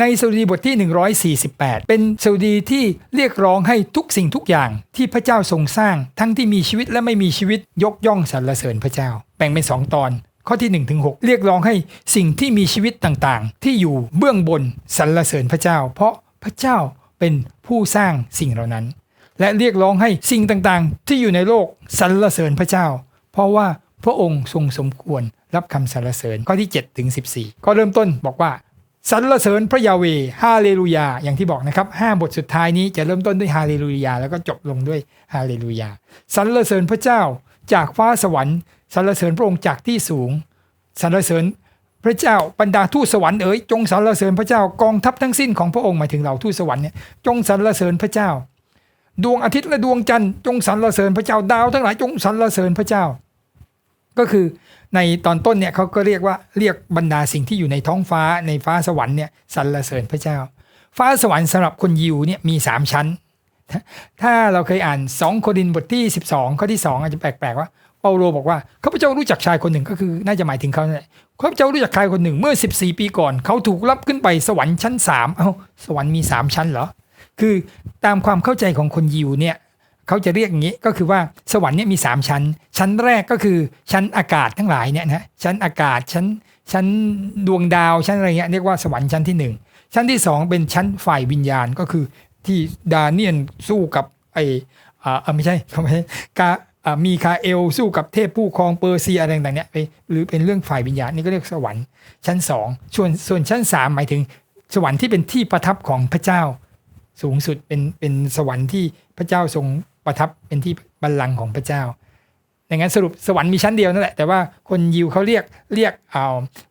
ในสดุดีบทที่ 148 เป็นสดุดีที่เรียกร้องให้ทุกสิ่งทุกอย่างที่พระเจ้าทรงสร้าง ทั้งที่มีชีวิตและไม่มีชีวิตยกย่องสรรเสริญพระเจ้า แบ่งเป็น2ตอนข้อที่1ถึง6เรียกร้องให้สิ่งที่มีชีวิตต่างๆ ที่อยู่เบื้องบนสรรเสริญพระเจ้า เพราะพระเจ้าเป็นผู้สร้างสิ่งเหล่านั้น และเรียกร้องให้สิ่งต่างๆ ที่อยู่ในโลกสรรเสริญพระเจ้า เพราะว่าพระองค์ทรงสมควรรับคำสรรเสริญข้อที่7ถึง14 ก็เริ่มต้นบอกว่า สรรเสริญพระยาเวฮาเลลูยา อย่างที่บอกนะครับห้าบทสุดท้ายนี้จะเริ่มต้นด้วยฮาเลลูยา แล้วก็จบลงด้วยฮาเลลูยาสรรเสริญพระเจ้าจากฟ้าสวรรค์สรรเสริญพระองค์จากที่สูงสรรเสริญพระเจ้าบรรดาทูตสวรรค์เอ๋ยจงสรรเสริญพระเจ้ากองทัพทั้งสิ้นของพระองค์หมายถึงเหล่าทูตสวรรค์เนี่ยจงสรรเสริญพระเจ้า ดวงอาทิตย์และดวงจันทร์จงสรรเสริญพระเจ้าดาว ทั้งหลายจงสรรเสริญพระเจ้า ก็คือ ในตอนต้นเนี่ยเขาก็เรียกว่าเรียกบรรดาสิ่งที่อยู่ในท้องฟ้าในฟ้าสวรรค์เนี่ยสรรเสริญพระเจ้า ฟ้าสวรรค์สำหรับคนยิวเนี่ยมี 3 ชั้น ถ้าเราเคยอ่าน 2 โครินธ์บทที่ 12 ข้อที่ 2 อาจจะแปลกๆว่าเปาโลบอกว่าข้าพเจ้ารู้จักชายคนหนึ่งก็คือน่าจะหมายถึงเขาเนี่ยข้าพเจ้ารู้จักชายคนหนึ่งเมื่อ 14 ปีก่อน เขาถูกรับขึ้นไปสวรรค์ชั้น3เอ้าสวรรค์มี 3 ชั้นเหรอคือตามความเข้าใจของคนยิวเนี่ย เขาจะเรียกอย่างนี้ก็คือว่าสวรรค์เนี่ยมี 3 ชั้น ชั้นแรกก็คือชั้นอากาศทั้งหลายเนี่ยนะชั้นอากาศชั้นชั้นดวงดาวชั้นอะไรเงี้ยเรียกว่าสวรรค์ชั้นที่ 1 ชั้นที่ 2 เป็นชั้นฝ่ายวิญญาณก็คือที่ดาเนียนสู้กับไออ่าไม่ใช่ไม่ใช่กาอ่ามีคาเอลสู้กับเทพผู้ครองเปอร์เซียอะไรต่างๆเนี่ยไปหรือเป็นเรื่องฝ่ายวิญญาณนี่ก็เรียกสวรรค์ชั้น 2 ส่วนส่วนชั้น 3 หมายถึงสวรรค์ที่เป็นที่ประทับของพระเจ้า สูงสุดเป็นเป็นสวรรค์ที่พระเจ้าทรง ประทับเป็นที่บัลลังก์ของพระเจ้าดังนั้นสรุปสวรรค์มีชั้นเดียวนั่นแหละแต่ว่าคนยิวเขาเรียกเรียกเอา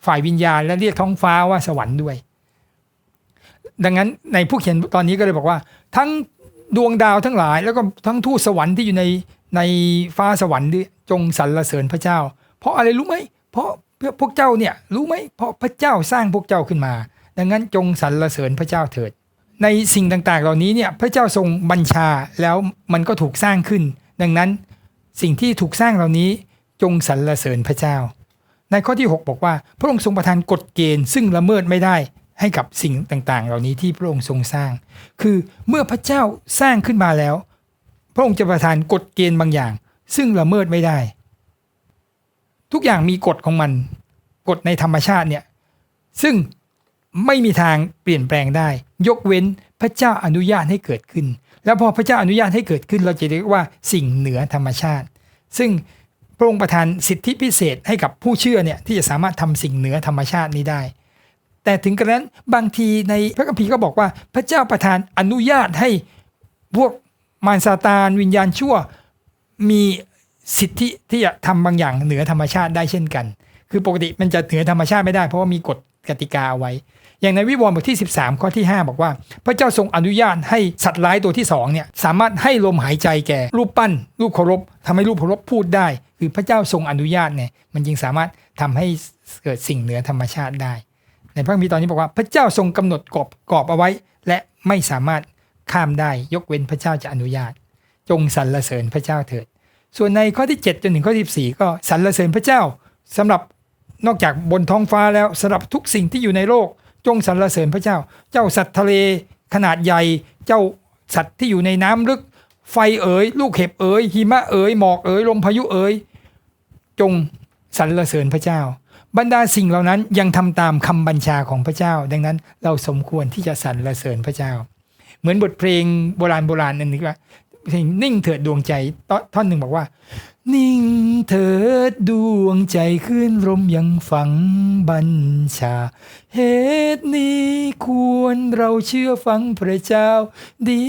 ฝ่ายวิญญาณ และเรียกท้องฟ้าว่าสวรรค์ด้วย ดังนั้นในผู้เขียนตอนนี้ก็เลยบอกว่า ทั้งดวงดาวทั้งหลาย แล้วก็ทั้งทูตสวรรค์ที่อยู่ในในฟ้าสวรรค์จงสรรเสริญพระเจ้า เพราะอะไรรู้ไหมเพราะพวกเจ้าเนี่ยรู้ไหมเพราะพระเจ้าสร้างพวกเจ้าขึ้นมา ดังนั้นจงสรรเสริญพระเจ้าเถิด ในสิ่งต่างๆ เหล่านี้เนี่ยพระเจ้าทรงบัญชาแล้วมันก็ถูกสร้างขึ้น ดังนั้นสิ่งที่ถูกสร้างเหล่านี้จงสรรเสริญพระเจ้า ในข้อที่ 6 บอกว่า พระองค์ทรงประทานกฎเกณฑ์ ซึ่งละเมิดไม่ได้ให้กับสิ่งต่างๆ เหล่านี้ที่พระองค์ทรงสร้าง คือเมื่อพระเจ้าสร้างขึ้นมาแล้ว พระองค์จะประทานกฎเกณฑ์บางอย่าง ซึ่งละเมิดไม่ได้ ทุกอย่างมีกฎของมัน กฎในธรรมชาติเนี่ยซึ่ง ไม่มีทางเปลี่ยนแปลงได้ ยกเว้นพระเจ้าอนุญาตให้เกิดขึ้น แล้วพอพระเจ้าอนุญาตให้เกิดขึ้น เราจะเรียกว่าสิ่งเหนือธรรมชาติ ซึ่งพระองค์ประทานสิทธิพิเศษให้กับผู้เชื่อเนี่ยที่จะสามารถทำสิ่งเหนือธรรมชาตินี้ได้ แต่ถึงกระนั้นบางทีในพระคัมภีร์ก็บอกว่าพระเจ้าประทานอนุญาตให้พวกมารซาตานวิญญาณชั่วมีสิทธิที่จะทำบางอย่างเหนือธรรมชาติได้เช่นกัน คือปกติมันจะเหนือธรรมชาติไม่ได้เพราะว่ามีกฎกติกาเอาไว้ อย่างในวิวรณ์บทที่ 13 ข้อที่ 5 บอกว่า พระเจ้าทรงอนุญาตให้สัตว์ร้ายตัวที่2เนี่ยสามารถให้ลมหายใจแก่รูปปั้น รูปเคารพทำให้รูปเคารพพูดได้ คือพระเจ้าทรงอนุญาตเนี่ยมันจึงสามารถทำให้เกิดสิ่งเหนือธรรมชาติได้ ในพระคัมภีร์ตอนนี้บอกว่าพระเจ้าทรงกำหนดกรอบกรอบเอาไว้ และไม่สามารถข้ามได้ยกเว้นพระเจ้าจะอนุญาต จงสรรเสริญพระเจ้าเถิด ส่วนในข้อที่ 7 จนถึงข้อที่14 ก็สรรเสริญพระเจ้าสำหรับนอกจากบนท้องฟ้าแล้วสำหรับทุกสิ่งที่อยู่ในโลก จงสรรเสริญพระเจ้า เจ้าสัตว์ทะเลขนาดใหญ่ เจ้าสัตว์ที่อยู่ในน้ำลึก ไฟเอ๋ยลูกเห็บเอ๋ยหิมะเอ๋ยหมอกเอ๋ยลมพายุเอ๋ยจงสรรเสริญพระเจ้า บรรดาสิ่งเหล่านั้นยังทำตามคำบัญชาของพระเจ้า ดังนั้นเราสมควรที่จะสรรเสริญพระเจ้า เหมือนบทเพลงโบราณโบราณอันนี้ว่าเพลงนิ่งเถิดดวงใจท่อนหนึ่งบอกว่า นิ่งเถิดดวงใจขึ้นลมยังฝังบัญชา เหตุนี้ควรเราเชื่อฟังพระเจ้าดี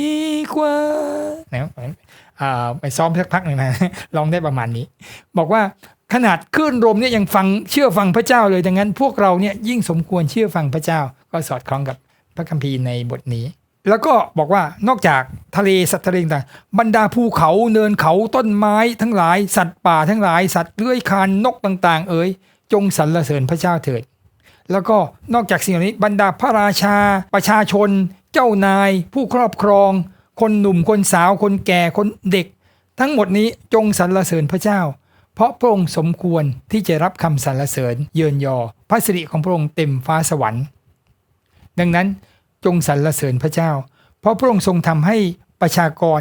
กว่านะไปซ้อมสักพักหนึ่งนะลองได้ประมาณนี้ บอกว่าขนาดคลื่นลมเนี่ยยังฟังเชื่อฟังพระเจ้าเลยดังนั้นพวกเราเนี่ยยิ่งสมควรเชื่อฟังพระเจ้า ก็สอดคล้องกับพระคัมภีร์ในบทนี้ แล้วก็บอกว่านอกจากทะเลสัตว์ทะเลต่างบรรดาภูเขาเนินเขาต้นไม้ทั้งหลาย สัตว์ป่าทั้งหลาย สัตว์เลื้อยคลานนกต่าง ๆ เอ๋ยจงสรรเสริญพระเจ้าเถิด แล้วก็นอกจากสิ่งเหล่านี้บรรดาพระราชา ประชาชน เจ้านาย ผู้ครอบครอง คนหนุ่มคนสาวคนแก่คนเด็ก ทั้งหมดนี้จงสรรเสริญพระเจ้า เพราะพระองค์สมควรที่จะรับคำสรรเสริญเยินยอ พระสิริของพระองค์เต็มฟ้าสวรรค์ ดังนั้น จงสรรเสริญพระเจ้า เพราะพระองค์ทรงทำให้ประชากร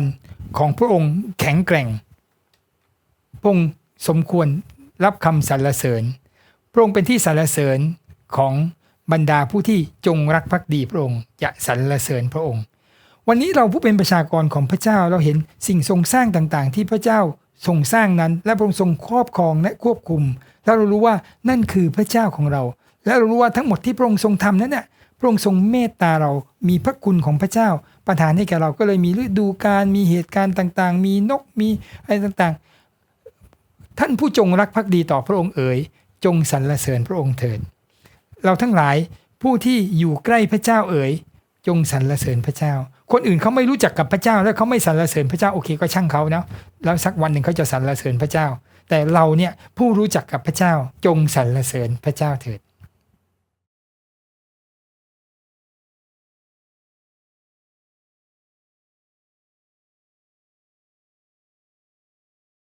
ของพระองค์แข็งแกร่ง พระองค์สมควรรับคำสรรเสริญ พระองค์เป็นที่สรรเสริญของบรรดาผู้ที่จงรักภักดีพระองค์จะสรรเสริญพระองค์ วันนี้เราผู้เป็นประชากรของพระเจ้าเราเห็นสิ่งทรงสร้างต่างๆ ที่พระเจ้าทรงสร้างนั้น และพระองค์ทรงครอบครองและควบคุม แล้วเรารู้ว่านั่นคือพระเจ้าของเรา และเรารู้ว่าทั้งหมดที่พระองค์ทรงทำนั้นน่ะพ ระองค์ทรงเมตตาเรามีพระคุณของพระเจ้า ประทานให้แก่เราก็เลยมีฤดูกาลมีเหตุการณ์ต่างๆ มีนกมีอะไรต่างๆ ท่านผู้จงรักภักดีต่อพระองค์เอ๋ยจงสรรเสริญพระองค์เถิด เราทั้งหลายผู้ที่อยู่ใกล้พระเจ้าเอ๋ยจงสรรเสริญพระเจ้า คนอื่นเขาไม่รู้จักกับพระเจ้า แล้วเขาไม่สรรเสริญพระเจ้าโอเคก็ช่างเขาเนาะแล้วสักวันหนึ่งเขาจะสรรเสริญพระเจ้า แต่เราเนี่ยผู้รู้จักกับพระเจ้าจงสรรเสริญพระเจ้าเถิด